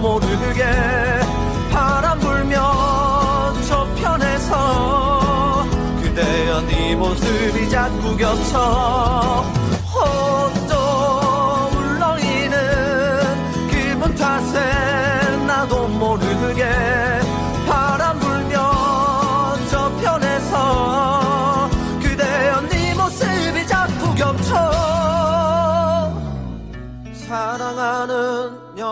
모르게 바람 불면 저편에서 그대여 네 모습이 자꾸 겹쳐 헛도 울렁이는 기분 탓에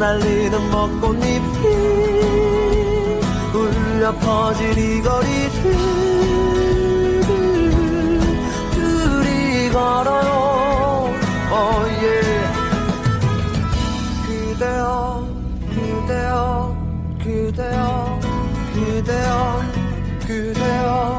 날리는 벚꽃잎이 울려 퍼질 이 거리를 둘이 걸어요. 어예 그대여 그대여 그대여 그대여